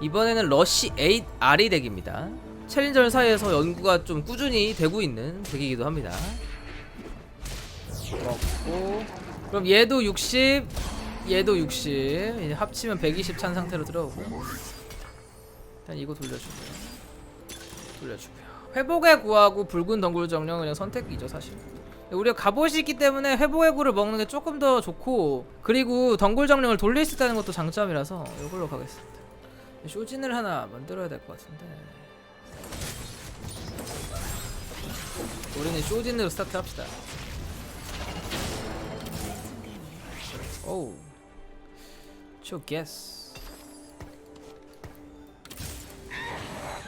이번에는 러쉬 8 R이 덱입니다. 챌린저 사이에서 연구가 좀 꾸준히 되고 있는 덱이기도 합니다. 그렇고 그럼 얘도 60, 얘도 60. 이제 합치면 120 찬 상태로 들어오고. 일단 이거 돌려주고요. 돌려주고요. 회복의 구하고 붉은 덩굴 정령 그냥 선택이죠 사실. 우리가 갑옷이 있기 때문에 회복의 구를 먹는 게 조금 더 좋고 그리고 덩굴 정령을 돌릴 수 있다는 것도 장점이라서 이걸로 가겠습니다. 쇼진을 하나 만들어야 될 것 같은데. 우리는 쇼진으로 스타트 합시다. 오우. 저 게스.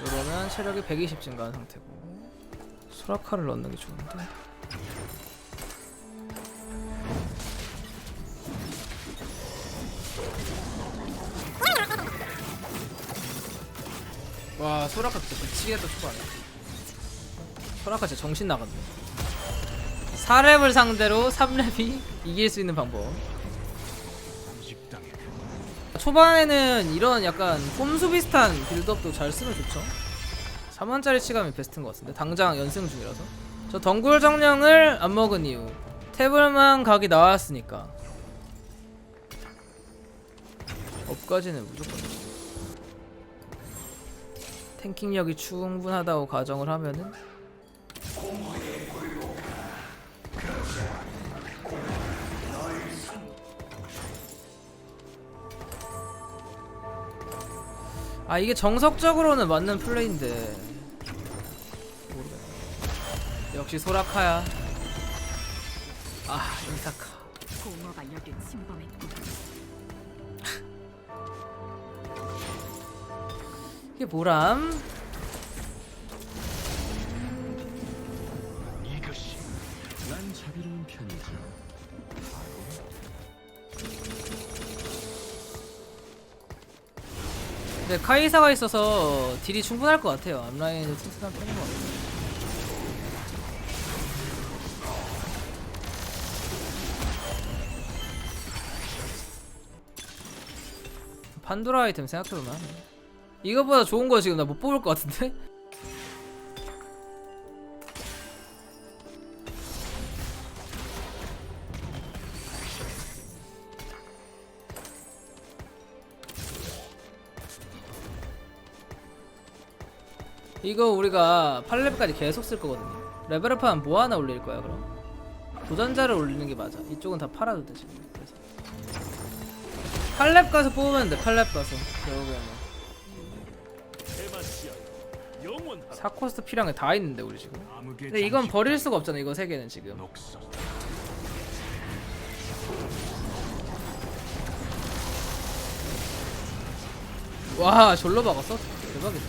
이러면 체력이 120 증가한 상태고 소라카를 넣는 게 좋은데. 와 소라카 진짜 미치겠다 초반에. 소라카 진짜 정신 나갔네 4렙을 상대로 3렙이 이길 수 있는 방법. 초반에는 이런 약간 꼼수 비슷한 빌드업도 잘 쓰면 좋죠. 3원짜리 치감이 베스트인 것 같은데. 당장 연승 중이라서. 저 덩굴 정령을 안 먹은 이유. 태블만 각이 나왔으니까. 업까지는 무조건 탱킹력이 충분하다고 가정을 하면은? 아 이게 정석적으로는 맞는 플레이인데. 모르겠네. 역시 소라카야. 아 인사카 이게 뭐람? 이것이 난 자비로운 편이죠. 근데 카이사가 있어서 딜이 충분할 것 같아요 앞라인에서 튼튼한 편인 것 같아요 판도라 아이템 생각해보면. 이거보다 좋은 거 지금 나 못 뽑을 것 같은데? 이거 우리가 8렙까지 계속 쓸 거거든요. 레벨업하면 뭐 하나 올릴 거야 그럼? 도전자를 올리는 게 맞아. 이쪽은 다 팔아도 돼 지금 그래서. 8렙 가서 뽑으면 돼 8렙 가서. 결국에는 사코스트 필요한 게 다 있는데 우리 지금. 근데 이건 버릴 수가 없잖아 이거 세 개는 지금. 녹서 와 졸로 박았어? 대박이다.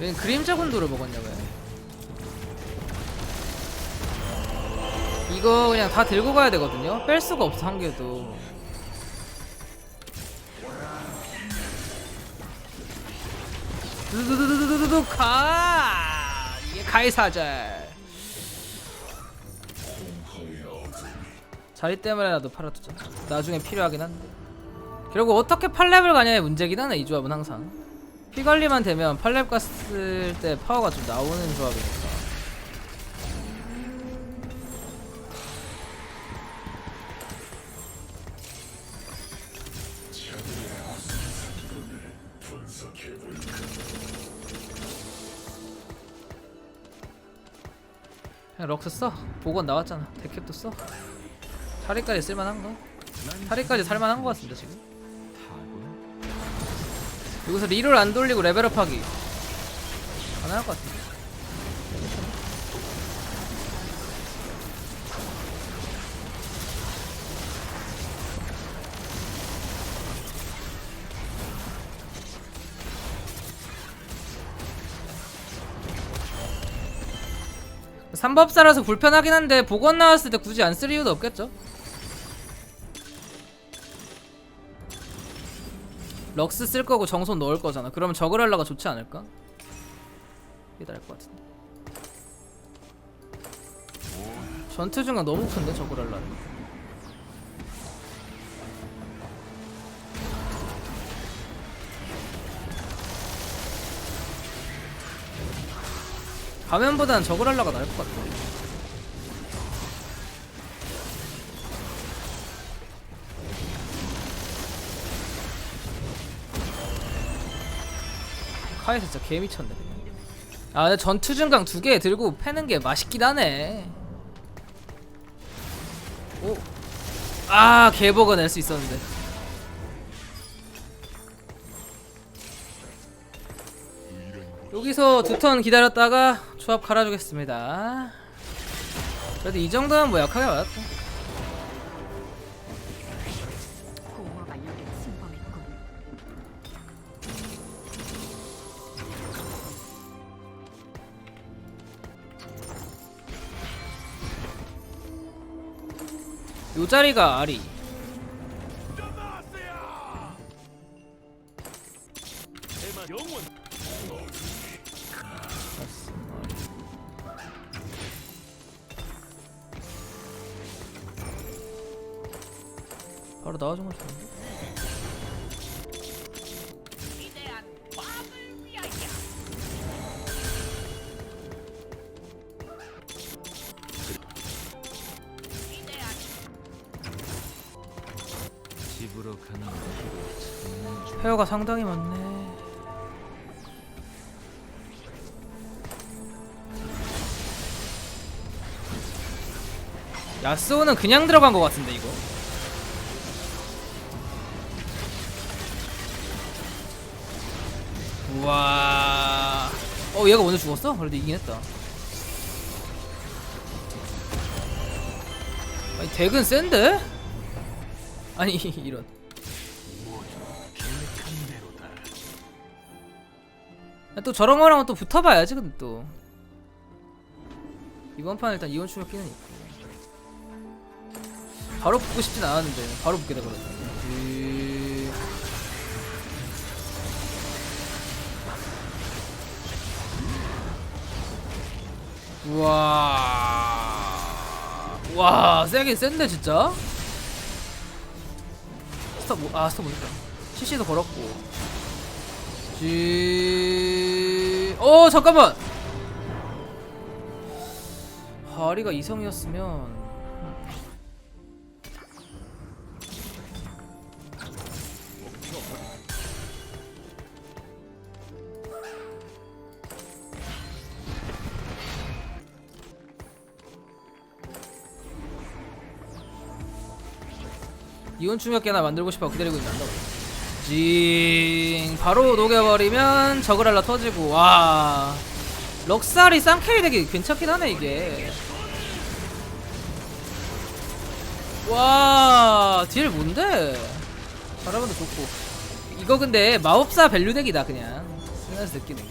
왜 그림자 군도를 먹었냐 왜? 이거 그냥 다 들고 가야 되거든요? 뺄 수가 없어 한 개도 두두두두두두두 가. 이게 가이사절. 자리 때문에라도 팔아두자. 나중에 필요하긴 한데. 결국 어떻게 8렙을 가냐의 문제긴 하네 이 조합은 항상. 피 관리만 되면 8렙 갔을 때 파워가 좀 나오는 조합이니 럭스 써 복원 나왔잖아. 데캡도 써. 차리까지 쓸만한가? 차리까지 살만한 것 같습니다 지금? 여기서 리를 안 돌리고 레벨업하기. 가능할 것 같은데 삼법사라서 불편하긴 한데 복원 나왔을 때 굳이 안 쓸 이유도 없겠죠? 럭스 쓸 거고 정손 넣을 거잖아. 그러면 저그랄라가 좋지 않을까? 이게 나을 것 같은데. 전투 중간 너무 큰데 저그랄라 가면보다는 저걸 하려가 나을 것 같아. 카이 진짜 개 미쳤네 그냥. 아 근데 전투 증강 두 개 들고 패는 게 맛있긴 하네. 오. 아 개버거 낼 수 있었는데. 여기서 두 턴 기다렸다가 조합 갈아주겠습니다. 그래도 이 정도는 뭐 약하게 맞았다. 요 자리가 아리. 바로 나와준 건 좋은데? 집으로 가는. 페어가 상당히 많네. 야스오는 그냥 들어간 것 같은데 이거. 어 얘가 먼저 죽었어? 그래도 이긴 했다. 아니 덱은 센데? 아니 이런. 야, 또 저런 거랑은 또 붙어봐야지 근데 또 이번 판 일단 이원 충격기는 있고 바로 붙고 싶진 않았는데 바로 붙게 돼버렸네 우와. 와 세긴 센데 진짜? 스톱 뭐, 아 스톱 못했다. CC도 걸었고. 지... 어 잠깐만! 하리가 이성이었으면 이온 충격기나 만들고 싶어 기다리고 있는다 징. 바로 녹여버리면 저그랄라 터지고. 와. 럭살이 쌍캐리 되게 괜찮긴 하네 이게. 와 딜 뭔데? 바라봐도 좋고. 이거 근데 마법사 밸류 덱이다 그냥. 생각해서 느끼는 게.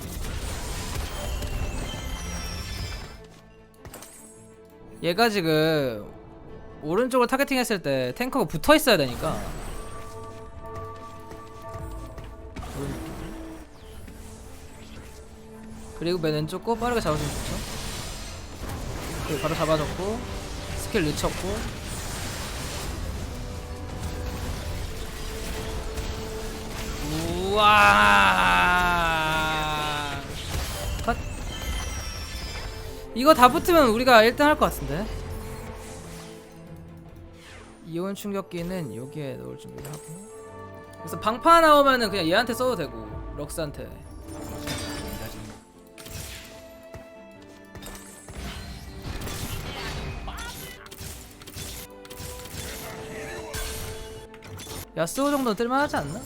얘가 지금 오른쪽을 타겟팅 했을 때 탱커가 붙어 있어야 되니까. 그리고 맨 왼쪽 거 빠르게 잡아주면 좋죠. 오케이 바로 잡아줬고 스킬 늦췄고. 우와! 컷. 이거 다 붙으면 우리가 1등 할 것 같은데 이온 충격기는 여기에 넣을 준비를 하고. 그래서 방파 나오면은 그냥 얘한테 써도 되고 럭스한테. 야스오 정도는 뜰만하지 않나?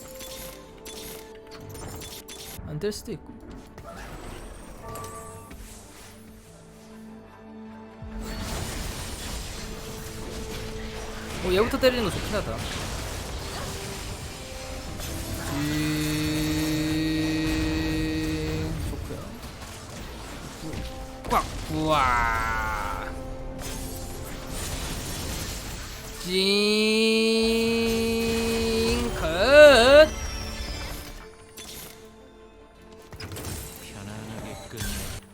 안 뜰 수도 있고 어 얘부터 때리는 거 좋긴 하다 징 좋고요 꽉 우와 편안하게 끝내.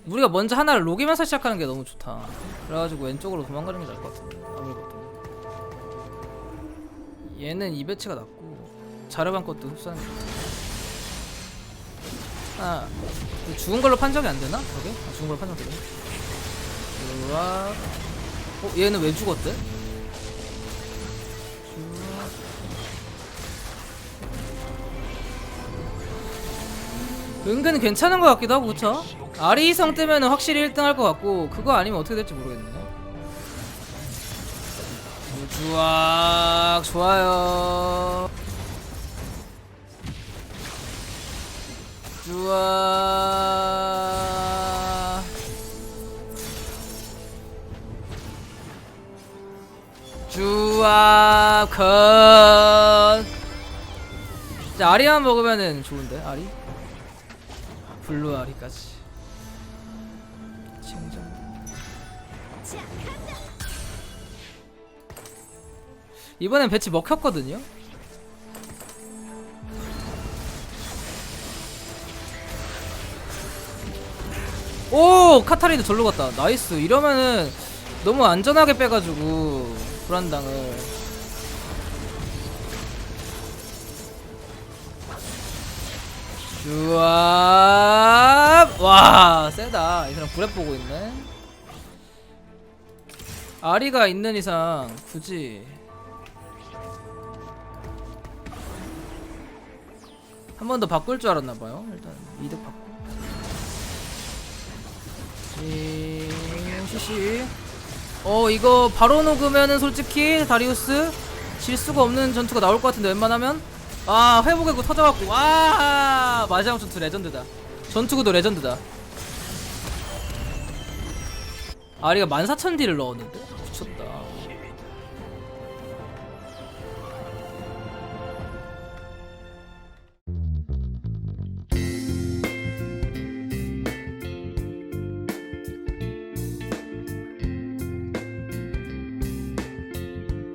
우리가 먼저 하나를 녹이면서 시작하는 게 너무 좋다. 그래가지고 왼쪽으로 도망가는 게 나을 것 같은데 아무래도 얘는 이 배치가 낫고 자르반 것도 흡수하는 게. 아 죽은 걸로 판정이 안 되나? 저게? 아, 죽은 걸로 판정 되네. 우와. 어 얘는 왜 죽었대? 은근 괜찮은 것 같기도 하고 그쵸? 아리성 뜨면은 확실히 1등 할 것 같고 그거 아니면 어떻게 될지 모르겠네 우 주악 좋아요. 좋아. 주악 컷. 자, 아리만 먹으면은 좋은데 아리? 블루 아리까지. 칭찬 이번엔 배치 먹혔거든요. 오 카타리도 절로 갔다. 나이스. 이러면은 너무 안전하게 빼가지고 불안당을. 주압! 와 세다. 이 사람 브랩 보고 있네. 아리가 있는 이상 굳이 한 번 더 바꿀 줄 알았나봐요. 일단 이득 받고. 시시 어 이거 바로 녹으면은 솔직히 다리우스 질 수가 없는 전투가 나올 것 같은데 웬만하면? 아 회복의 구 터져갖고. 와! 마지막 전투 레전드다. 전투구도 레전드다. 아리가 14,000딜을 넣었는데? 미쳤다